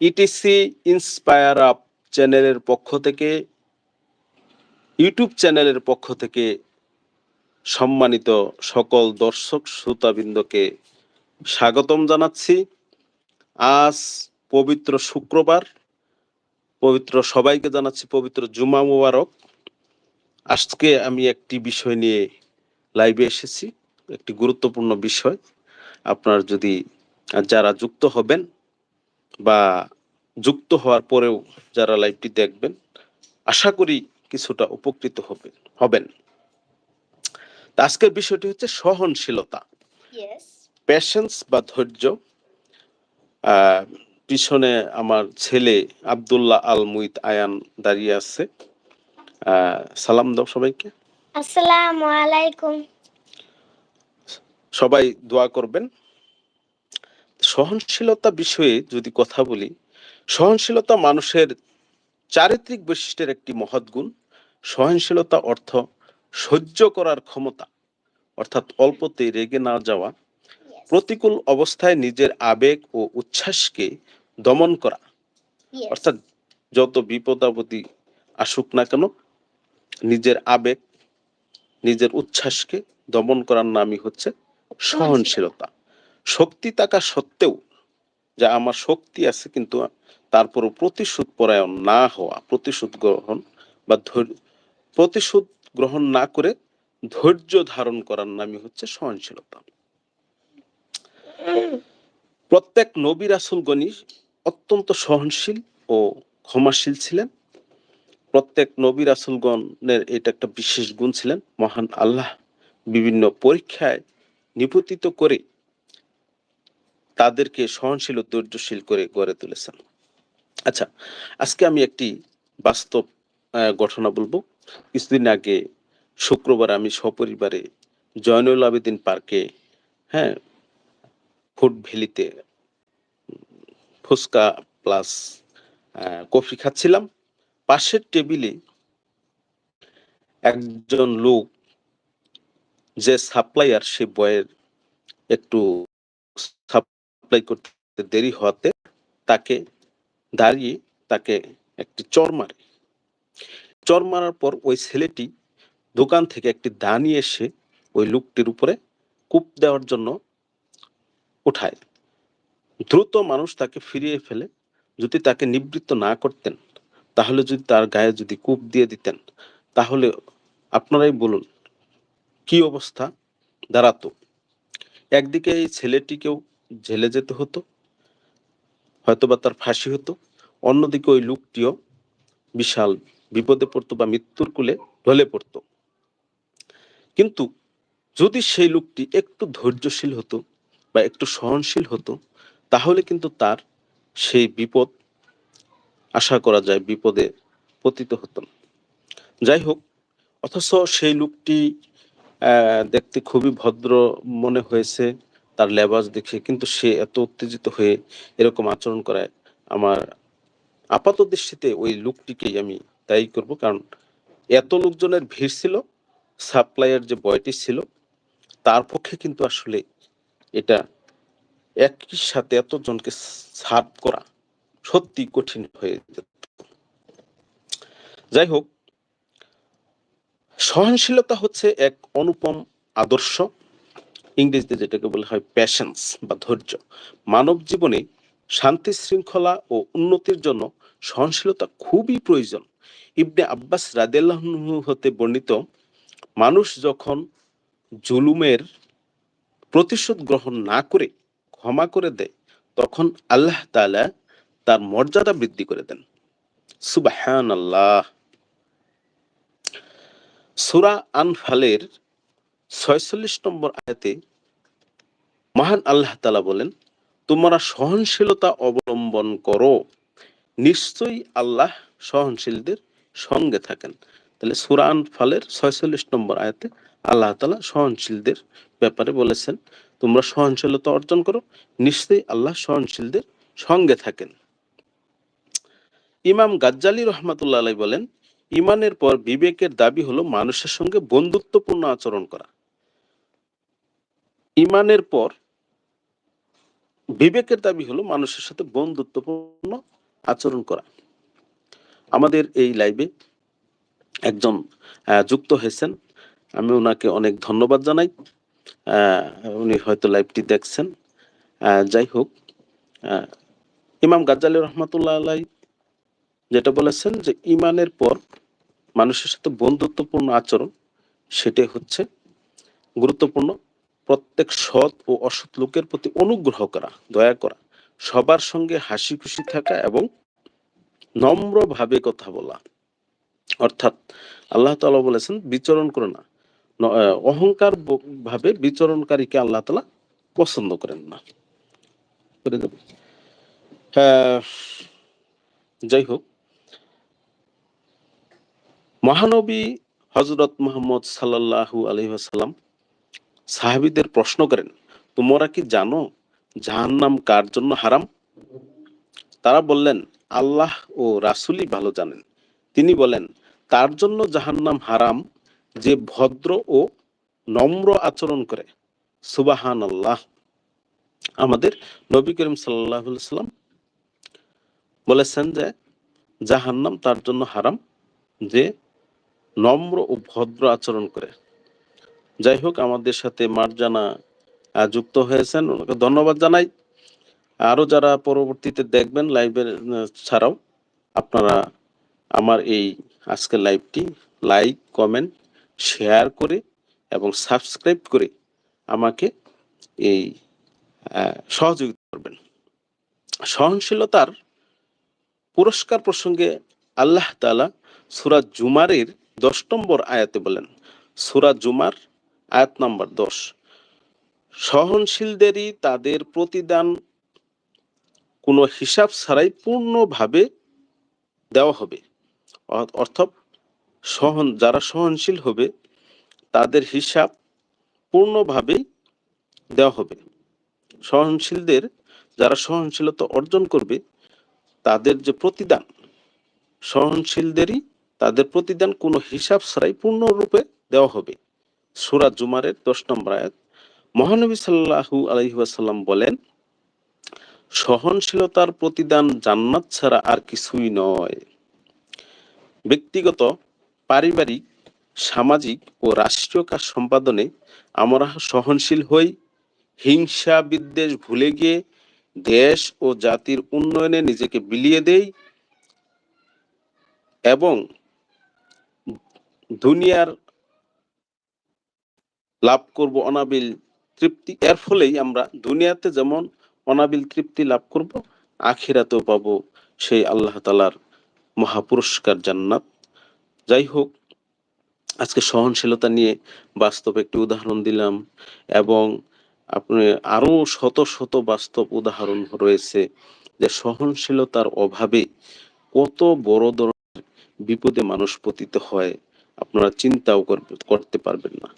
Etc inspire up চ্যানেলের পক্ষ থেকে ইউটিউব চ্যানেলের পক্ষ থেকে সম্মানিত সকল দর্শক শ্রোতাবৃন্দকে স্বাগতম জানাচ্ছি। আজ পবিত্র শুক্রবার, পবিত্র সবাইকে জানাচ্ছি পবিত্র জুমা মুবারক। আজকে আমি একটি বিষয় নিয়ে লাইভে এসেছি, একটি গুরুত্বপূর্ণ বিষয়। আপনার যদি যারা যুক্ত হবেন বা যুক্ত হওয়ার পরেও যারা লাইভটি দেখবেন আশা করি কিছুটা উপকৃত হবেন হবেন। তা আজকের বিষয়টি হচ্ছে সহনশীলতা. প্যাশেন্স বা ধৈর্য। পিছনে আমার ছেলে আব্দুল্লাহ আল মুইত আয়ান দাঁড়িয়ে আছে। আহ, সালাম দাও সবাইকে। আসসালামু আলাইকুম। সবাই দোয়া করবেন। সহনশীলতা বিষয়ে যদি কথা বলি সহনশীলতা মানুষের চারিত্রিক বৈশিষ্ট্যের একটি মহৎ গুণ। সহনশীলতা অর্থ সহ্য করার ক্ষমতা অর্থাৎ অল্পতে রেগে না যাওয়া প্রতিকূল অবস্থায় নিজের আবেগ ও উচ্ছ্বাসকে দমন করা। অর্থাৎ যত বিপদ আপদই আসুক না কেন নিজের আবেগ নিজের উচ্ছ্বাসকে দমন করার নামই হচ্ছে সহনশীলতা। শক্তি থাকা সত্ত্বেও যা আমার শক্তি আছে কিন্তু তারপরও প্রতিশোধ পরায়ণ না হওয়া, প্রতিশোধ গ্রহণ বা প্রতিশোধ গ্রহণ না করে ধৈর্য ধারণ করার নামই হচ্ছে সহনশীলতা। প্রত্যেক নবী রাসুলগণই অত্যন্ত সহনশীল ও ক্ষমাশীল ছিলেন। প্রত্যেক নবী রাসুলগণের এটা একটা বিশেষ গুণ ছিলেন। মহান আল্লাহ বিভিন্ন পরীক্ষায় নিপতিত করে তাদেরকে সহনশীল ও ধৈর্যশীল করে গড়ে তুলেছেন। আচ্ছা আজকে আমি একটি বাস্তব ঘটনা বলব। কিছুদিন আগে শুক্রবার আমি সপরিবারে জয়নুল আবেদিন পার্কে হ্যাঁ ফুড ভ্যালিতে ফুচকা প্লাস কফি খাচ্ছিলাম। পাশের টেবিলে একজন লোক যে সাপ্লাইয়ার সে বয়ের একটু সাপ্লাই করতে দেরি হওয়াতে তাকে দাঁড়িয়ে তাকে একটি চর মারে। চর মারার পর ওই ছেলেটি দোকান থেকে একটি দা নিয়ে এসে ওই লোকটির উপরে কূপ দেওয়ার জন্য উঠায়। দ্রুত মানুষ তাকে ফিরিয়ে ফেলে। যদি তাকে নিবৃত্ত না করতেন, তাহলে যদি তার গায়ে যদি কূপ দিয়ে দিতেন, তাহলে আপনারাই বলুন, কি অবস্থা? দাঁড়াতো। একদিকে এই ছেলেটিকেও জেলে যেতে হতো, হয়তোবা তার ফাঁসি হতো। অন্যদিকে ওই লোকটিও বিশাল বিপদে পড়তো বা মৃত্যুর কুলে ঢলে পড়তো। কিন্তু যদি সেই লোকটি একটু ধৈর্যশীল হতো বা একটু সহনশীল হতো, তাহলে কিন্তু তার সেই বিপদ আশা করা যায় বিপদে পতিত হতো। যাই হোক, অথচ সেই লোকটি দেখতে খুবই ভদ্র মনে হয়েছে। তার লেবাস দেখে কিন্তু সে এত উত্তেজিত হয়ে এরকম আচরণ করায়। আমার আপাত দৃষ্টিতে ওই লোকটিকেই আমি তাই করব, কারণ এত লোকজনের ভিড় ছিল, সাপ্লাইয়ের যে বয়টি ছিল, তার পক্ষে কিন্তু আসলে এটা একই সাথে এতজনকে সার্ভ করা সত্যি কঠিন হয়ে যেত। যাই হোক, সহনশীলতা হচ্ছে এক অনুপম আদর্শ। ইংরেজিতে যেটাকে বলা হয় প্যাশন্স বা ধৈর্য। মানব জীবনে শান্তি শৃঙ্খলা ও উন্নতির জন্য সহনশীলতা খুবই প্রয়োজন। ইবনে আব্বাস রাদিয়াল্লাহু হতে বর্ণিত, মানুষ যখন জুলুমের প্রতিশোধ গ্রহণ না করে ক্ষমা করে দেয়, তখন আল্লাহ তালা তার মর্যাদা বৃদ্ধি করে দেন। সুবাহান আল্লাহ সুরা আনফালের ছয়চল্লিশ নম্বর আয়াতে মহান আল্লাহ তালা বলেন, তোমরা সহনশীলতা অবলম্বন করো। নিশ্চয়ই আল্লাহ সহনশীলদের সঙ্গে থাকেন। তাহলে সুরা আনফালের ছয়চল্লিশ নম্বর আয়াতে আল্লাহ তালা সহনশীলদের ব্যাপারে বলেছেন, তোমরা সহনশীলতা অর্জন করো, নিশ্চয়ই আল্লাহ সহনশীলদের সঙ্গে থাকেন। ইমাম গাজ্জালি রহমাতুল্লাহ বলেন ইমানের পর বিবেকের দাবি হলো মানুষের সঙ্গে বন্ধুত্বপূর্ণ আচরণ করা। ইমানের পর বিবেকের দাবি হলো মানুষের সাথে বন্ধুত্বপূর্ণ আচরণ করা। আমাদের এই লাইভে একজন যুক্ত হয়েছেন। আমি ওনাকে অনেক ধন্যবাদ জানাই। উনি হয়তো লাইভটি দেখছেন। যাই হোক ইমাম গাজ্জালি রহমতুল্লাহ আলাই যেটা বলেছেন যে ইমানের পর মানুষের সাথে বন্ধুত্বপূর্ণ আচরণ, সেটাই হচ্ছে গুরুত্বপূর্ণ। প্রত্যেক সৎ ও অসৎ লোকের প্রতি অনুগ্রহ করা দয়া করা সবার সঙ্গে হাসি খুশি থাকা এবং নম্রভাবে কথা বলা। অর্থাৎ আল্লাহ তাআলা বলেছেন বিচরণ করো না। অহংকার ভাবে বিচরণকারীকে আল্লাহ তালা পছন্দ করেন না। আহ, যাই হোক। মহানবী হজরত মোহাম্মদ সাল্লাল্লাহু আলাইহি ওয়াসাল্লাম সাহাবীদের প্রশ্ন করেন, তোমরা কি জানো জাহান্নাম কার জন্য হারাম? তারা বললেন, আল্লাহ ও রাসূলই ভালো জানেন। তিনি বলেন, তার জন্য জাহান্নাম হারাম যে ভদ্র ও নম্র আচরণ করে। সুবাহান আল্লাহ আমাদের নবী করিম সাল্লাহ সাল্লাম বলেছেন যে, জাহান্নাম তার জন্য হারাম যে নম্র ও ভদ্র আচরণ করে। যাই হোক, আমাদের সাথে মার্জানা যুক্ত হয়েছেন। ওনাকে ধন্যবাদ জানাই। আরও যারা পরবর্তীতে দেখবেন লাইভের, ছাড়াও, আপনারা আমার এই আজকের লাইভটি লাইক, কমেন্ট, শেয়ার করে এবং সাবস্ক্রাইব করে আমাকে এই সহযোগিতা করবেন। সহনশীলতার পুরস্কার প্রসঙ্গে আল্লাহ তালা সুরাজ জুমারের দশ নম্বর আয়াতে বলেন, সূরা জুমার আয়াত নম্বর দশ। সহনশীলদেরই তাদের প্রতিদান কোনো হিসাব ছাড়াই পূর্ণভাবে দেওয়া হবে। অর্থাৎ সহন, যারা সহনশীল হবে, তাদের হিসাব পূর্ণভাবেই দেওয়া হবে। সহনশীলদের, যারা সহনশীলতা অর্জন করবে, তাদের যে প্রতিদান, সহনশীলদেরই তাদের প্রতিদান কোনো হিসাব ছাড়াই পূর্ণরূপে দেওয়া হবে। সূরা জুমারের দশ নম্বর আয়াত। মহানবী সাল্লাল্লাহু আলাইহি ওয়াসাল্লাম বলেন, সহনশীলতার প্রতিদান জান্নাত ছাড়া আর কিছুই নয়। ব্যক্তিগত, পারিবারিক, সামাজিক ও রাষ্ট্রীয় কাজ সম্পাদনে আমরা সহনশীল হই। হিংসা বিদ্বেষ ভুলে গিয়ে দেশ ও জাতির উন্নয়নে নিজেকে বিলিয়ে দেই এবং দুনিয়ার লাভ করব অনাবিল তৃপ্তি। এর ফলেই আমরা দুনিয়াতে যেমন অনাবিল তৃপ্তি লাভ করব, আখিরাতেও পাব সেই আল্লাহ তালার মহাপুরস্কার জান্নাত। যাই হোক, আজকে সহনশীলতা নিয়ে বাস্তব একটি উদাহরণ দিলাম এবং আপনি আরও শত শত বাস্তব উদাহরণ রয়েছে যে সহনশীলতার অভাবে কত বড় ধরনের বিপদে মানুষ পতিত হয়, আপনারা চিন্তাও করতে পারবেন না।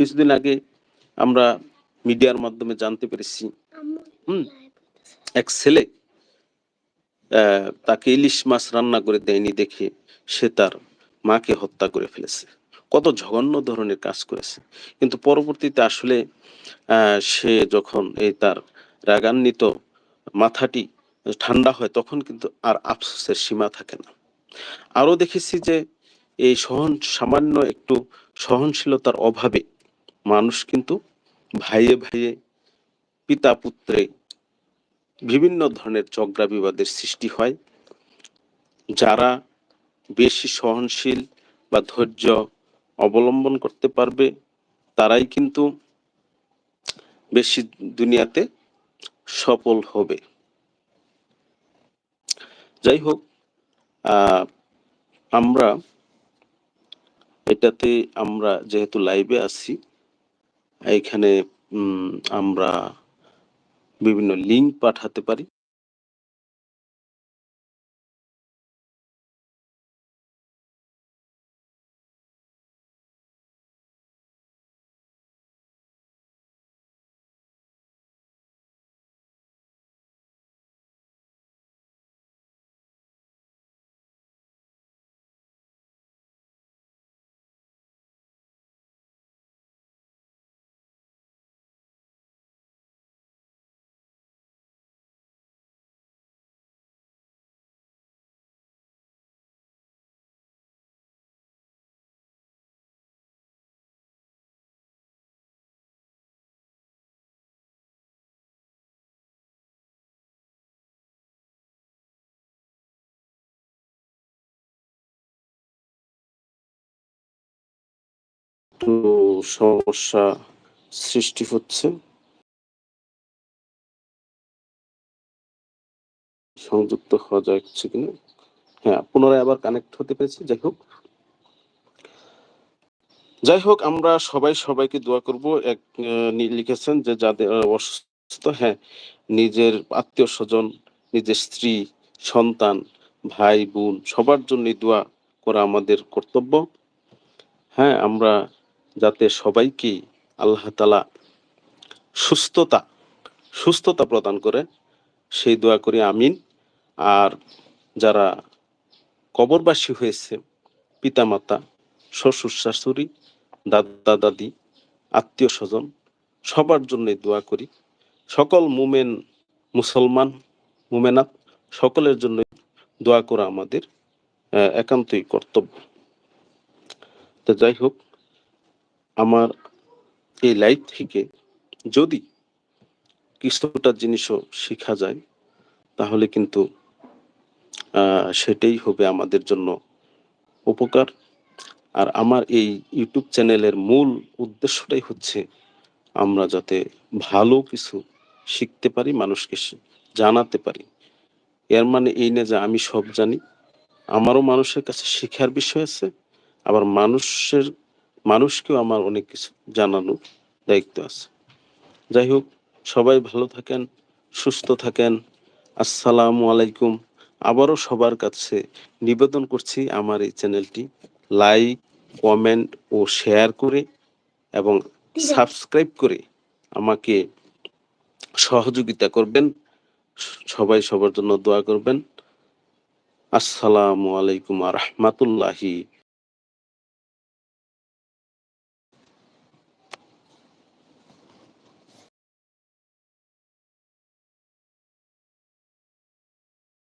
কিছুদিন আগে আমরা মিডিয়ার মাধ্যমে জানতে পেরেছি। হুম, এক ছেলে তাকে ইলিশ মাছ রান্না করে দেয়নি দেখে সে তার মাকে হত্যা করে ফেলেছে। কত জঘন্য ধরনের কাজ করেছে। কিন্তু পরবর্তীতে আসলে সে যখন এই তার রাগান্বিত মাথাটি ঠান্ডা হয়, তখন কিন্তু আর আফসোসের সীমা থাকে না। আরও দেখেছি যে, এই সহন, সামান্য একটু সহনশীলতার অভাবে মানুষ কিন্তু ভাইয়ে ভাইয়ে, পিতা পুত্রে বিভিন্ন ধরনের ঝগড়া বিবাদের সৃষ্টি হয়, যারা বেশি সহনশীল বা ধৈর্য অবলম্বন করতে পারবে, তারাই কিন্তু বেশি দুনিয়াতে সফল হবে। যাই হোক আমরা এটাতে আমরা যেহেতু লাইভে আছি এখানে আমরা বিভিন্ন লিঙ্ক পাঠাতে পারি। একটু সমস্যা সৃষ্টি হচ্ছে। সংযুক্ত হওয়া যাচ্ছে কিনা? হ্যাঁ পুনরায় আবার কানেক্ট হতে পেরেছি, যাই হোক। যাই হোক, আমরা সবাই সবাইকে দোয়া করব। এক লিখেছেন যে যাদের অসুস্থ হ্যাঁ নিজের আত্মীয় স্বজন, নিজের স্ত্রী, সন্তান, ভাই, বোন, সবার জন্য দোয়া করা আমাদের কর্তব্য। হ্যাঁ আমরা যাতে সবাইকে আল্লাহ তালা সুস্থতা সুস্থতা প্রদান করে। সেই দোয়া করি, আমিন। আর যারা কবরবাসী হয়েছে, পিতামাতা, শ্বশুর শাশুড়ি, দাদা দাদি, আত্মীয় স্বজন, সবার জন্য দোয়া করি। সকল মুমেন, মুসলমান, মুমেনাত, সকলের জন্য দোয়া করা আমাদের একান্তই কর্তব্য। তো যাই হোক আমার এই লাইফ থেকে যদি কিছুটা জিনিসও শেখা যায়, তাহলে কিন্তু সেটাই হবে আমাদের জন্য উপকার। আর আমার এই ইউটিউব চ্যানেলের মূল উদ্দেশ্যটাই হচ্ছে আমরা যাতে ভালো কিছু শিখতে পারি, মানুষকে জানাতে পারি। এর মানে এই না যে আমি সব জানি, আমারও মানুষের কাছে শেখার বিষয় আছে, আবার মানুষের মানুষকেও আমার অনেক কিছু জানানোর দায়িত্ব আছে। যাই হোক, সবাই ভালো থাকেন, সুস্থ থাকেন। আসসালামু আলাইকুম। আবারও সবার কাছে নিবেদন করছি আমার এই চ্যানেলটি লাইক, কমেন্ট ও শেয়ার করে এবং সাবস্ক্রাইব করে আমাকে সহযোগিতা করবেন। সবাই সবার জন্য দোয়া করবেন। আসসালামু আলাইকুম আ রহমাতুল্লাহি